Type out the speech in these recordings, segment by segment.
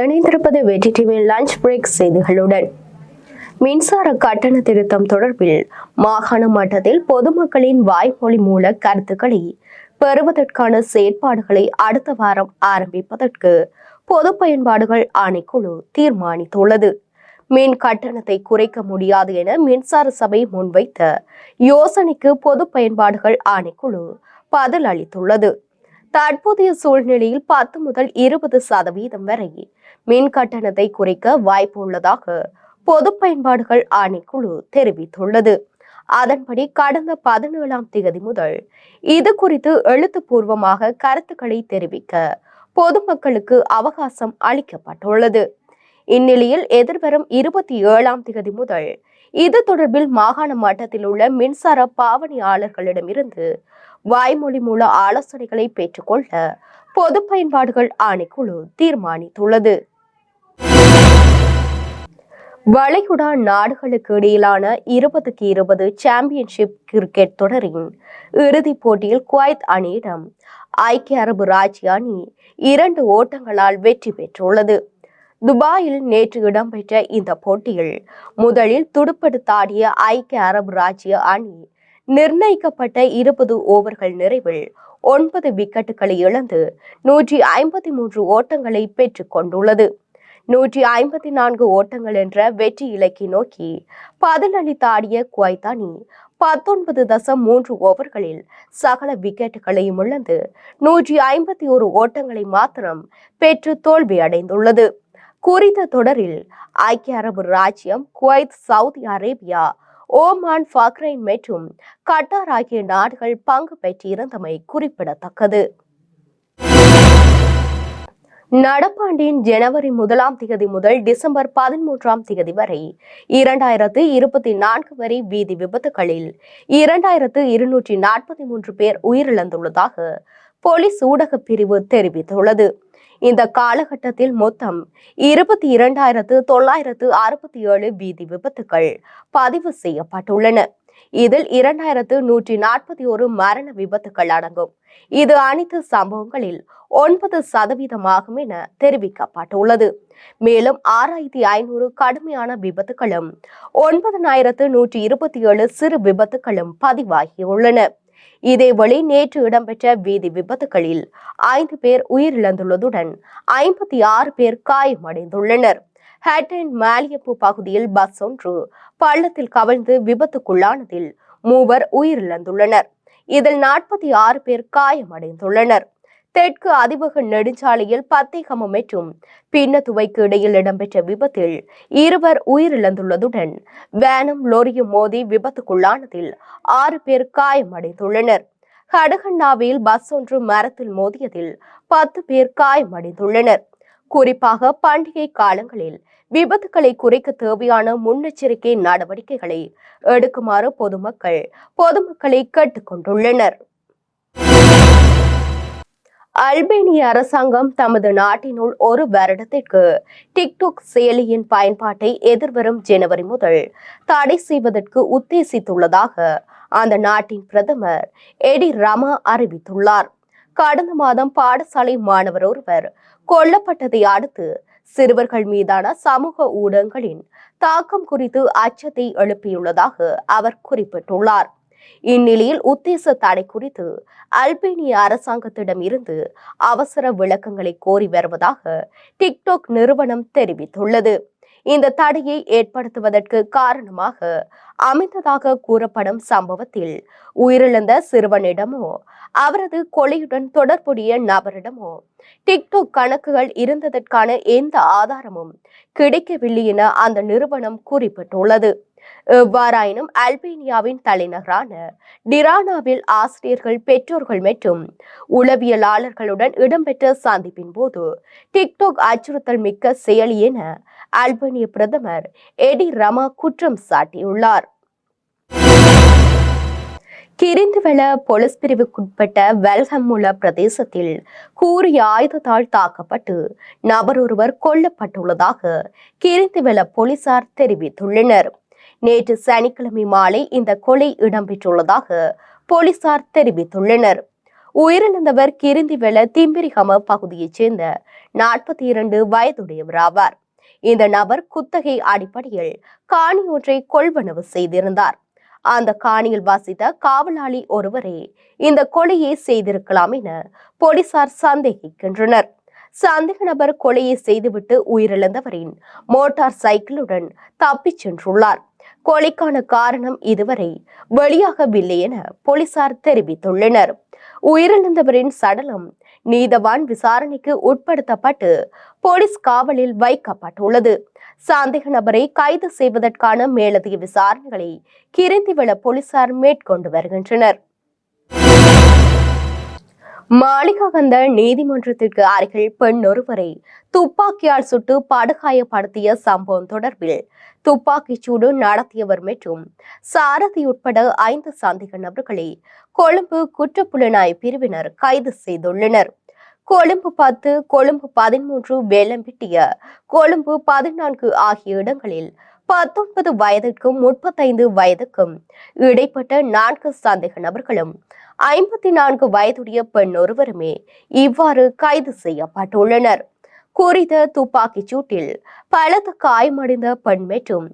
இப்போது வெற்றி டிவியின் லஞ்ச் பிரேக் செய்திகளுடன். மின்சார கட்டண திருத்தம் தொடர்பில் மாகாண மட்டத்தில் பொதுமக்களின் வாய்மொழி மூல கருத்துக்களை பெறுவதற்கான செயற்பாடுகளை அடுத்த வாரம் ஆரம்பிப்பதற்கு பொது பயன்பாடுகள் ஆணைக்குழு தீர்மானித்துள்ளது. மின் கட்டணத்தை குறைக்க முடியாது என மின்சார சபை முன்வைத்த யோசனைக்கு பொது பயன்பாடுகள் ஆணைக்குழு பதில் அளித்துள்ளது தற்போதைய சூழ்நிலையில் பத்து முதல் இருபது சதவீதம் வரை மின் கட்டணத்தை குறைக்க வாய்ப்பு உள்ளதாக பொது பயன்பாடுகள் ஆணைக்குழு தெரிவித்துள்ளது. அதன்படி கடந்த பதினேழாம் தேதி முதல் இது குறித்து எழுத்துப்பூர்வமாக கருத்துக்களை தெரிவிக்க பொதுமக்களுக்கு அவகாசம் அளிக்கப்பட்டுள்ளது. இந்நிலையில் எதிர்வரும் இருபத்தி ஏழாம் தேதி முதல் இது தொடர்பில் மாகாண மட்டத்தில் உள்ள மின்சார பாவனையாளர்களிடமிருந்து வாய்மொழி மூல ஆலோசனைகளை பெற்றுக்கொள்ள பொது பயன்பாடுகள் ஆணைக்குழு தீர்மானித்துள்ளது. வளைகுடா நாடுகளுக்கு இடையிலான இருபதுக்கு இருபது சாம்பியன்ஷிப் கிரிக்கெட் தொடரின் இறுதிப் போட்டியில் குவைத் அணியிடம் ஐக்கிய அரபு ராஜ்ய அணி இரண்டு ஓட்டங்களால் வெற்றி பெற்றுள்ளது. துபாயில் நேற்று இடம்பெற்ற இந்த போட்டியில் முதலில் துடுப்படுத்தாடிய ஐக்கிய அரபு ராஜ்ய அணி நிர்ணயிக்கப்பட்ட இருபது ஓவர்கள் நிறைவில் ஒன்பது விக்கெட்டுகளை இழந்து நூற்றி ஐம்பத்தி மூன்று ஓட்டங்களை பெற்றுக் கொண்டுள்ளது. நூற்றி ஐம்பத்தி நான்கு ஓட்டங்கள் என்ற வெற்றி இலக்கை நோக்கி பதிலளித்து ஆடிய குவைத் அணி பத்தொன்பது தசம் மூன்று ஓவர்களில் சகல விக்கெட்டுகளையும் இழந்து நூற்றி ஐம்பத்தி ஒரு ஓட்டங்களை மாத்திரம் பெற்று தோல்வி அடைந்துள்ளது. குறித்த தொடரில் ஐக்கிய அரபு ராஜ்யம் Kuwait Saudi Arabia Oman Bahrain மற்றும் கட்டார் ஆகிய நாடுகள் பங்கு பெற்றிருந்தமை குறிப்பிடத்தக்கது. நடப்பாண்டின் ஜனவரி முதலாம் தேதி முதல் டிசம்பர் பதிமூன்றாம் தேதி வரை இரண்டாயிரத்து இருபத்தி நான்கு வரை வீதி விபத்துகளில் இரண்டாயிரத்து இருநூற்றி நாற்பத்தி மூன்று பேர் உயிரிழந்துள்ளதாக போலீஸ் ஊடகப் பிரிவு தெரிவித்துள்ளது. இந்த காலகட்டத்தில் மொத்தம் இருபத்தி இரண்டாயிரத்து தொள்ளாயிரத்து அறுபத்தி ஏழு வீதி விபத்துகள் பதிவு செய்யப்பட்டுள்ளன. இதில் இரண்டாயிரத்து நூற்றி நாற்பத்தி ஒரு மரண விபத்துகள் அடங்கும். இது அனைத்து சம்பவங்களில் ஒன்பது சதவீதமாகும் என தெரிவிக்கப்பட்டுள்ளது. மேலும் ஆறாயிரத்தி ஐநூறு கடுமையான விபத்துகளும் ஒன்பதனாயிரத்து நூற்றி இருபத்தி ஏழு சிறு விபத்துகளும் பதிவாகியுள்ளன. இதேவழி நேற்று இடம்பெற்ற வீதி விபத்துகளில் ஐந்து பேர் உயிரிழந்துள்ளதுடன் ஐம்பத்தி ஆறு பேர் காயமடைந்துள்ளனர். ஹேட்டன் மாலியப்பு பகுதியில் பஸ் ஒன்று பள்ளத்தில் கவிழ்ந்து விபத்துக்குள்ளானதில் மூவர் உயிரிழந்துள்ளனர். இதில் நாற்பத்தி ஆறு பேர் காயமடைந்துள்ளனர். தெற்கு அதிபக நெடுஞ்சாலையில் பத்தேகமம் மற்றும் பின்னத்துவைக்கு இடையில் இடம்பெற்ற விபத்தில் இருவர் உயிரிழந்துள்ளதுடன் வேனும் லோரியும் மோதி விபத்துக்குள்ளானதில் ஆறு பேர் காயமடைந்துள்ளனர். கடகண்ணாவில் பஸ் ஒன்று மரத்தில் மோதியதில் பத்து பேர் காயமடைந்துள்ளனர். குறிப்பாக பண்டிகை காலங்களில் விபத்துகளை குறைக்க தேவையான முன்னெச்சரிக்கை நடவடிக்கைகளை எடுக்குமாறு பொதுமக்கள் பொதுமக்களை கேட்டுக்கொண்டுள்ளனர். அல்பேனிய அரசாங்கம் தமது நாட்டினுள் ஒரு வருடத்திற்கு டிக்டாக் செயலியின் பயன்பாட்டை எதிர்வரும் ஜனவரி முதல் தடை செய்வதற்கு உத்தேசித்துள்ளதாக அந்த நாட்டின் பிரதமர் எடி ரமா அறிவித்துள்ளார். கடந்த மாதம் பாடசாலை மாணவர் ஒருவர் கொல்லப்பட்டதை அடுத்து சிறுவர்கள் மீதான சமூக ஊடகங்களின் தாக்கம் குறித்து அச்சத்தை எழுப்பியுள்ளதாக அவர் குறிப்பிட்டுள்ளார். இந்நிலையில் உத்தேச தடை குறித்து அல்பேனிய அரசாங்கத்திடம் இருந்து அவசர விளக்கங்களை கோரி வருவதாக டிக்டாக் நிறுவனம் தெரிவித்துள்ளது. இந்த தடையை ஏற்படுத்துவதற்கு காரணமாக அமைந்ததாக கூறப்படும் சம்பவத்தில் உயிரிழந்த சிறுவனிடமோ அவரது கொலையுடன் தொடர்புடைய நபரிடமோ டிக்டாக் கணக்குகள் இருந்ததற்கான எந்த ஆதாரமும் கிடைக்கவில்லை என அந்த நிறுவனம் குறிப்பிட்டுள்ளது. எவ்வாறாயினும் அல்பேனியாவின் தலைநகரான டிரானாவில் ஆசிரியர்கள் பெற்றோர்கள் மற்றும் உளவியலாளர்களுடன் இடம்பெற்ற சந்திப்பின் போது டிக்டாக் அச்சுறுத்தல் மிக்க செயலி என அல்பேனிய பிரதமர் எடி ரமா குற்றம் சாட்டியுள்ளார். கிரிந்துவெள போலீஸ் பிரிவுக்குட்பட்ட வெல்ஹம்முல பிரதேசத்தில் கூறிய ஆயுதத்தால் தாக்கப்பட்டு நபர் ஒருவர் கொல்லப்பட்டுள்ளதாக கிரிந்துவெள போலீசார் தெரிவித்துள்ளனர். நேற்று சனிக்கிழமை மாலை இந்த கொலை இடம்பெற்றுள்ளதாக போலீசார் தெரிவித்துள்ளனர். உயிரிழந்தவர் கிருந்திவெள திம்பிரிகம பகுதியைச் சேர்ந்த நாற்பத்தி இரண்டு வயதுடையவர் ஆவார் இந்த நபர் குத்தகை அடிப்படையில் காணி ஒன்றை கொள்வனவு செய்திருந்தார். அந்த காணியில் வாசித்த காவலாளி ஒருவரே இந்த கொலையை செய்திருக்கலாம் என போலீசார் சந்தேகிக்கின்றனர். சந்தேக நபர் கொலையை செய்துவிட்டு உயிரிழந்தவரின் மோட்டார் சைக்கிளுடன் தப்பிச் சென்றுள்ளார். கொலைக்கான காரணம் இதுவரை வெளியாகவில்லை என போலீசார் தெரிவித்துள்ளனர். உயிரிழந்தவரின் சடலம் நீதவான் விசாரணைக்கு உட்படுத்தப்பட்டு போலீஸ் காவலில் வைக்கப்பட்டுள்ளது. சந்தேக நபரை கைது செய்வதற்கான மேலதிக விசாரணைகளை கிரிந்திவள போலீசார் மேற்கொண்டு வருகின்றனர். மாளிகாகந்த நீதிமன்றத்திற்கு அருகில் பெண் ஒருவரை துப்பாக்கியால் சுட்டு படுகாயப்படுத்திய சம்பவம் தொடர்பில் துப்பாக்கிச் சூடு நடத்தியவர் மற்றும் சாரதி உட்பட ஐந்து சந்தேக நபர்களை கொழும்பு குற்றப்புலனாய் பிரிவினர் கைது செய்துள்ளனர். கொழும்பு பத்து கொழும்பு பதிமூன்று வேலம்பிட்டிய கொழும்பு பதினான்கு ஆகிய இடங்களில் பத்தொன்பது வயதுக்கும் முப்பத்தைந்து வயதுக்கும் இடைப்பட்ட நான்கு சந்தேக நபர்களும் ஐம்பத்தி நான்கு வயதுடைய பெண் ஒருவருமே இவ்வாறு கைது செய்யப்பட்டுள்ளனர். குறித்த துப்பாக்கிச் சூட்டில் பலத்த காயமடைந்த பெண் மற்றும்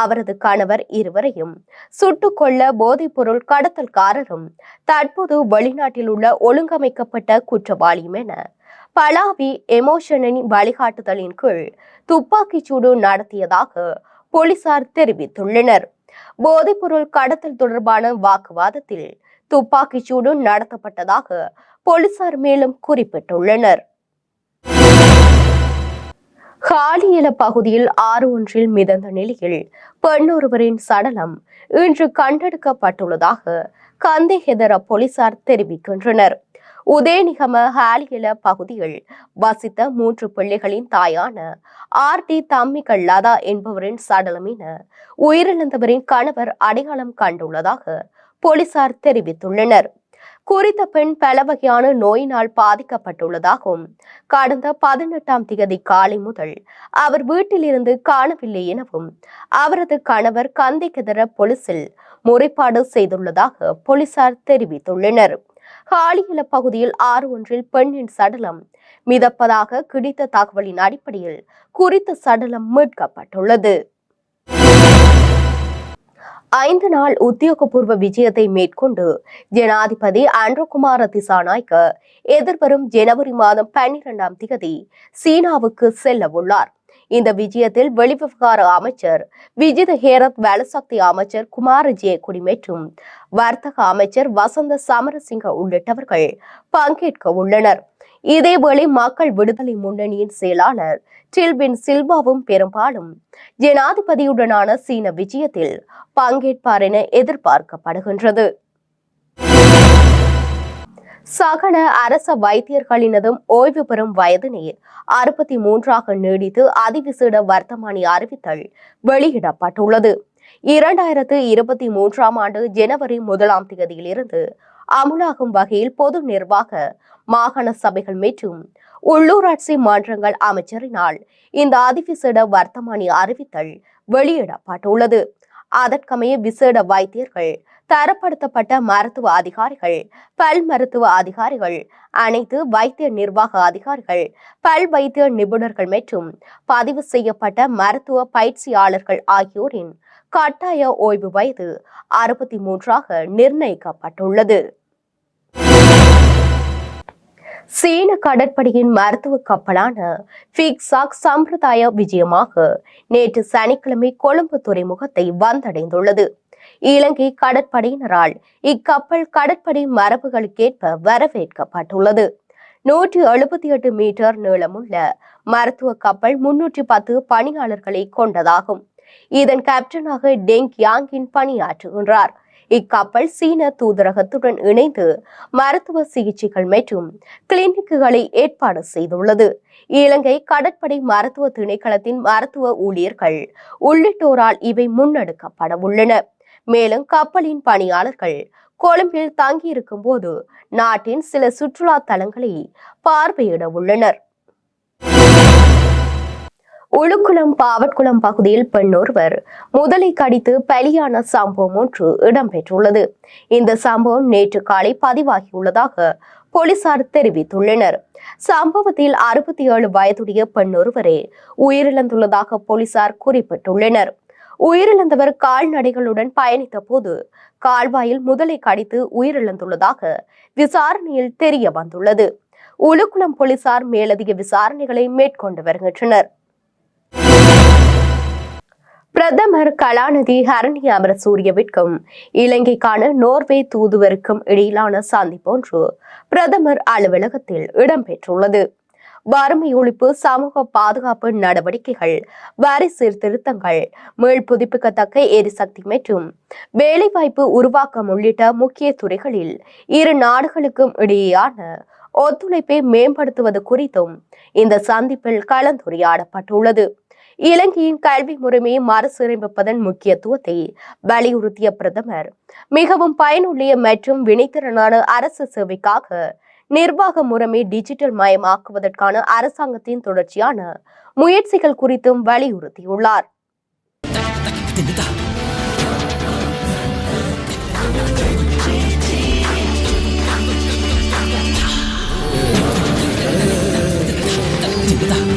அவரது கணவர் இருவரையும் சுட்டுக்கொள்ள போதைப்பொருள் கடத்தல்காரரும் தற்போது வெளிநாட்டில் உள்ள ஒழுங்கமைக்கப்பட்ட குற்றவாளியும் என பலாவி எமோஷனின் வழிகாட்டுதலின் கீழ் துப்பாக்கிச் சூடு நடத்தியதாக போலீசார் தெரிவித்துள்ளனர். போதைப்பொருள் கடத்தல் தொடர்பான வாக்குவாதத்தில் துப்பாக்கிச் சூடு நடத்தப்பட்டதாக போலீசார் மேலும் குறிப்பிட்டுள்ளனர். காலியல பகுதியில் ஆறு ஒன்றில் மிதந்த நிலையில் பெண்ணொருவரின் சடலம் இன்று கண்டெடுக்கப்பட்டுள்ளதாக கந்தேகெதர போலீசார் தெரிவிக்கின்றனர். உதயநிகம ஹாலியல பகுதியில் வசித்த மூன்று பிள்ளைகளின் தாயான ஆர் டி தம்மிகள் லதா என்பவரின் சடலமின உயிரிழந்தவரின் கணவர் அடையாளம் கண்டுள்ளதாக போலீசார் தெரிவித்துள்ளனர். குறித்த பெண் பல வகையான நோயினால் பாதிக்கப்பட்டுள்ளதாகவும் கடந்த பதினெட்டாம் திகதி காலை முதல் அவர் வீட்டிலிருந்து காணவில்லை எனவும் அவரது கணவர் கந்தைக்கெதிர போலீசில் முறைப்பாடு செய்துள்ளதாக போலீசார் தெரிவித்துள்ளனர். ஹாலியல பகுதியில் ஆறு ஒன்றில் பெண்ணின் சடலம் மிதப்பதாக கிடைத்த தகவலின் அடிப்படையில் குறித்த சடலம் மீட்கப்பட்டுள்ளது. ஐந்து நாள் உத்தியோகபூர்வ விஜயத்தை மேற்கொண்டு ஜனாதிபதி ஆண்ட்ரோகுமார திசாநாய்க்க எதிர்வரும் ஜனவரி மாதம் பன்னிரெண்டாம் திகதி சீனாவுக்கு செல்ல உள்ளார் இந்த விஜயத்தில் வெளிவிவகார அமைச்சர் விஜித ஹேரத் வலசக்தி அமைச்சர் குமார ஜெயக்குடி மற்றும் வர்த்தக அமைச்சர் வசந்த சமரசிங்க உள்ளிட்டவர்கள் பங்கேற்க உள்ளனர் இதேவேளை மக்கள் விடுதலை முன்னணியின் செயலாளர் டில்பின் சில்வாவும் பெரும்பாலும் ஜனாதிபதியுடனான சீன விஜயத்தில் பங்கேற்பார் என எதிர்பார்க்கப்படுகின்றது. சகல அரச வைத்தியர்களினதும் ஓய்வு பெறும் வயதினை அறுபத்தி மூன்றாக நீடித்து அதிவிசேட வர்த்தமானி அறிவித்தல் வெளியிடப்பட்டுள்ளது. இரண்டாயிரத்து இருபத்தி மூன்றாம் ஆண்டு ஜனவரி முதலாம் தேதியிலிருந்து அமுலாகும் வகையில் பொது நிர்வாக மாகாண சபைகள் மற்றும் உள்ளூராட்சி மன்றங்கள் அமைச்சரினால் இந்த அதிவிசேட வர்த்தமானி அறிவித்தல் வெளியிடப்பட்டுள்ளது. அதற்கமைய விசேட வைத்தியர்கள் தரப்படுத்தப்பட்ட மருத்துவ அதிகாரிகள் பல் மருத்துவ அதிகாரிகள் அனைத்து வைத்திய நிர்வாக அதிகாரிகள் பல் வைத்திய நிபுணர்கள் மற்றும் பதிவு செய்யப்பட்ட மருத்துவ பயிற்சியாளர்கள் ஆகியோரின் கட்டாய ஓய்வு வயது அறுபத்தி மூன்றாக நிர்ணயிக்கப்பட்டுள்ளது. சீன கடற்படையின் மருத்துவ கப்பலான ஃபிக்ஸாக் சம்பிரதாய விஜயமாக நேற்று சனிக்கிழமை கொழும்பு துறைமுகத்தை வந்தடைந்துள்ளது. இலங்கை கடற்படையினரால் இக்கப்பல் கடற்படை மரபுகளுக்கேற்ப வரவேற்கப்பட்டுள்ளது. நூற்றி எழுபத்தி எட்டு மீட்டர் நீளமுள்ள மருத்துவ கப்பல் முன்னூற்றி பத்து பணியாளர்களை கொண்டதாகும். இதன் கேப்டனாக டெங் யாங்கின் பணியாற்றுகின்றார். இக்கப்பல் சீன தூதரகத்துடன் இணைந்து மருத்துவ சிகிச்சைகள் மற்றும் கிளினிக்குகளை ஏற்பாடு செய்துள்ளது. இலங்கை கடற்படை மருத்துவ திணைக்களத்தின் மருத்துவ ஊழியர்கள் உள்ளிட்டோரால் இவை முன்னெடுக்கப்பட உள்ளன. மேலும் கப்பலின் பணியாளர்கள் கொழும்பில் தங்கியிருக்கும் போது நாட்டின் சில சுற்றுலா தலங்களை பார்வையிட உள்ளனர். உளுக்குளம் பாவட்குளம் பகுதியில் பெண் ஒருவர் முதலை கடித்து பலியான சம்பவம் ஒன்று இடம்பெற்றுள்ளது. இந்த சம்பவம் நேற்று காலை பதிவாகியுள்ளதாக போலீசார் தெரிவித்துள்ளனர். சம்பவத்தில் அறுபத்தி ஏழு வயதுடைய பெண் ஒருவரே உயிரிழந்துள்ளதாக போலீசார் குறிப்பிட்டுள்ளனர். உயிரிழந்தவர் கால்நடைகளுடன் பயணித்த போது கால்வாயில் முதலை கடித்து உயிரிழந்துள்ளதாக விசாரணையில் தெரிய வந்துள்ளது உலுக்குளம் போலீசார் மேலதிக விசாரணைகளை மேற்கொண்டு வருகின்றனர். பிரதமர் கலாநிதி ஹரணி அமர சூரியவிற்கும் இலங்கைக்கான நோர்வே தூதுவருக்கும் இடையிலான சந்திப்பு ஒன்று பிரதமர் அலுவலகத்தில் இடம்பெற்றுள்ளது. வறுமை ஒழிப்பு சமூக பாதுகாப்பு நடவடிக்கைகள் வரி சீர்திருத்தங்கள் மீள் புதுப்பிக்கத்தக்க எரிசக்தி மற்றும் வேலைவாய்ப்பு உருவாக்கம் உள்ளிட்ட முக்கிய துறைகளில் இரு நாடுகளுக்கும் இடையேயான ஒத்துழைப்பை மேம்படுத்துவது குறித்தும் இந்த சந்திப்பில் கலந்துரையாடப்பட்டுள்ளது. இலங்கையின் கல்வி முறைமையை மறுசீரமைப்பதன் முக்கியத்துவத்தை வலியுறுத்திய பிரதமர் மிகவும் பயனுள்ள மற்றும் வினைத்திறனான அரசு சேவைக்காக நிர்வாக முறைமை டிஜிட்டல் மயமாக்குவதற்கான அரசாங்கத்தின் தொடர்ச்சியான முயற்சிகள் குறித்தும் வலியுறுத்தியுள்ளார் Yeah.